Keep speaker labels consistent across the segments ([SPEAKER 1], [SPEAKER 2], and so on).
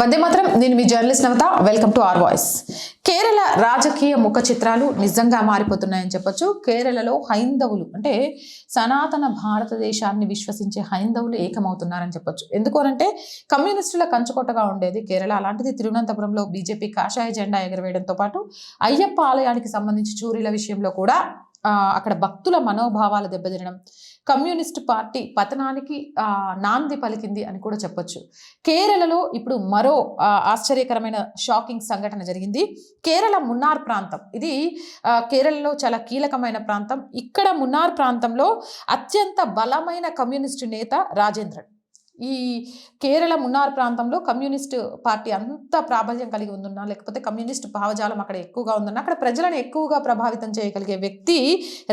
[SPEAKER 1] వందే మాత్రం. నేను మీ journalist Navatha welcome to R voice. Kerala రాజకీయ ముఖ చిత్రాలు నిజంగా మారిపోతున్నాయని చెప్పొచ్చు. కేరళలో హైందవులు అంటే సనాతన భారతదేశాన్ని విశ్వసించే హైందవులు ఏకమవుతున్నారని చెప్పొచ్చు. ఎందుకనంటే కమ్యూనిస్టుల కంచుకొట్టగా ఉండేది కేరళ. అలాంటిది తిరువనంతపురంలో బీజేపీ కాషాయ జెండా ఎగరవేయడంతో పాటు అయ్యప్ప ఆలయానికి సంబంధించి చూరీల విషయంలో కూడా అక్కడ భక్తుల మనోభావాలు దెబ్బతినడం. కమ్యూనిస్ట్ పార్టీ పతనానికి నాంది పలికింది అని కూడా చెప్పొచ్చు. కేరళలో ఇప్పుడు మరో ఆశ్చర్యకరమైన షాకింగ్ సంఘటన జరిగింది. కేరళ మున్నార్ ప్రాంతం. ఇది కేరళలో చాలా కీలకమైన ప్రాంతం. ఇక్కడ మున్నార్ ప్రాంతంలో అత్యంత బలమైన కమ్యూనిస్టు నేత రాజేంద్రన్. ఈ కేరళ మున్నార్ ప్రాంతంలో కమ్యూనిస్ట్ పార్టీ అంత ప్రాబల్యం కలిగి ఉందన్నా లేకపోతే కమ్యూనిస్ట్ భావజాలం అక్కడ ఎక్కువగా ఉందన్నా అక్కడ ప్రజలను ఎక్కువగా ప్రభావితం చేయగలిగే వ్యక్తి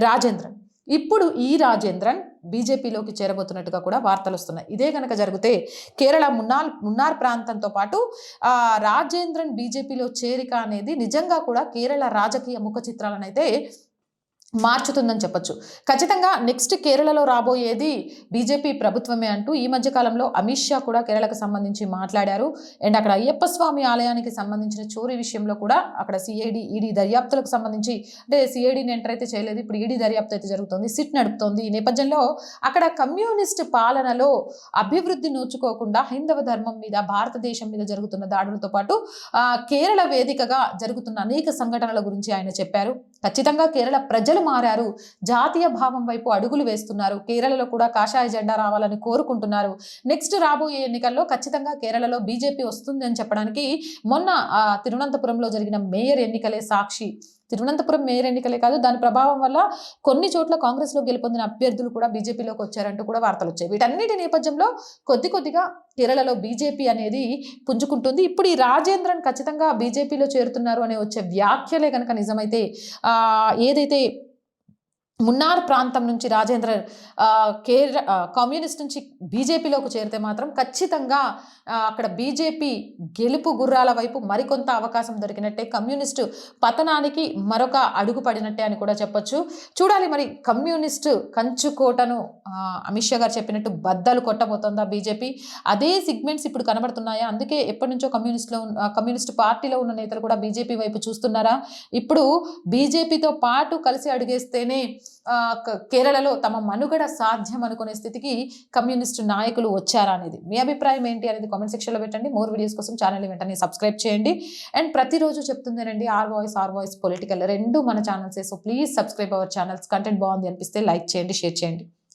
[SPEAKER 1] రాజేంద్రన్. ఇప్పుడు ఈ రాజేంద్రన్ బీజేపీలోకి చేరబోతున్నట్టుగా కూడా వార్తలు వస్తున్నాయి. ఇదే కనుక జరిగితే కేరళ మున్నార్ మున్నార్ ప్రాంతంతో పాటు రాజేంద్రన్ బీజేపీలో చేరిక అనేది నిజంగా కూడా కేరళ రాజకీయ ముఖ చిత్రాలను అయితే మార్చుతుందని చెప్పొచ్చు. ఖచ్చితంగా నెక్స్ట్ కేరళలో రాబోయేది బీజేపీ ప్రభుత్వమే అంటూ ఈ మధ్యకాలంలో అమిత్ షా కూడా కేరళకు సంబంధించి మాట్లాడారు. అండ్ అక్కడ అయ్యప్ప స్వామి ఆలయానికి సంబంధించిన చోరీ విషయంలో కూడా అక్కడ సిఐడి ఈడీ దర్యాప్తులకు సంబంధించి అంటే సిఐడిని ఎంటర్ అయితే చేయలేదు. ఇప్పుడు ఈడీ దర్యాప్తు అయితే జరుగుతుంది. సిట్ నడుపుతోంది. ఈ నేపథ్యంలో అక్కడ కమ్యూనిస్ట్ పాలనలో అభివృద్ధి నోచుకోకుండా హైందవ ధర్మం మీద భారతదేశం మీద జరుగుతున్న దాడులతో పాటు కేరళ వేదికగా జరుగుతున్న అనేక సంఘటనల గురించి ఆయన చెప్పారు. ఖచ్చితంగా కేరళ ప్రజలు మారారు. జాతీయ భావం వైపు అడుగులు వేస్తున్నారు. కేరళలో కూడా కాషాయ జెండా రావాలని కోరుకుంటున్నారు. నెక్స్ట్ రాబోయే ఎన్నికల్లో ఖచ్చితంగా కేరళలో బీజేపీ వస్తుందని చెప్పడానికి మొన్న తిరువనంతపురంలో జరిగిన మేయర్ ఎన్నికలే సాక్షి. తిరువనంతపురం మేయర్ ఎన్నికలే కాదు దాని ప్రభావం వల్ల కొన్ని చోట్ల కాంగ్రెస్లో గెలుపొందిన అభ్యర్థులు కూడా బీజేపీలోకి వచ్చారంటూ కూడా వార్తలు వచ్చాయి. వీటన్నిటి నేపథ్యంలో కొద్ది కొద్దిగా కేరళలో బీజేపీ అనేది పుంజుకుంటుంది. ఇప్పుడు ఈ రాజేంద్రన్ ఖచ్చితంగా బీజేపీలో చేరుతున్నారు అనే వచ్చే వ్యాఖ్యలే కనుక నిజమైతే ఏదైతే మున్నార్ ప్రాంతం నుంచి రాజేంద్ర ఆ, కేర కమ్యూనిస్ట్ నుంచి బీజేపీలోకి చేరితే మాత్రం ఖచ్చితంగా అక్కడ బీజేపీ గెలుపు గుర్రాల వైపు మరికొంత అవకాశం దొరికినట్టే కమ్యూనిస్టు పతనానికి మరొక అడుగు పడినట్టే అని కూడా చెప్పొచ్చు. చూడాలి మరి కమ్యూనిస్టు కంచుకోటను అమిత్ షా గారు చెప్పినట్టు బద్దలు కొట్టబోతోందా బీజేపీ? అదే సిగ్మెంట్స్ ఇప్పుడు కనబడుతున్నాయా? అందుకే ఎప్పటి నుంచో కమ్యూనిస్ట్లో ఉన్న- కమ్యూనిస్ట్ పార్టీలో ఉన్న నేతలు కూడా బీజేపీ వైపు చూస్తున్నారా? ఇప్పుడు బీజేపీతో పాటు కలిసి అడుగేస్తేనే కేరళలో తమ మనుగడ సాధ్యం అనుకునే స్థితికి కమ్యూనిస్టు నాయకులు వచ్చారా అనేది మీ అభిప్రాయం ఏంటి అనేది కామెంట్ సెక్షన్లో పెట్టండి. మోర్ వీడియోస్ కోసం ఛానల్ వెంటనే సబ్స్క్రైబ్ చేయండి. అండ్ ప్రతిరోజు చెప్తుందేనండి R voice R voice political రెండు మన ఛానల్సే. So please subscribe our channels. Content బాగుంది అనిపిస్తే లైక్ చేయండి షేర్ చేయండి.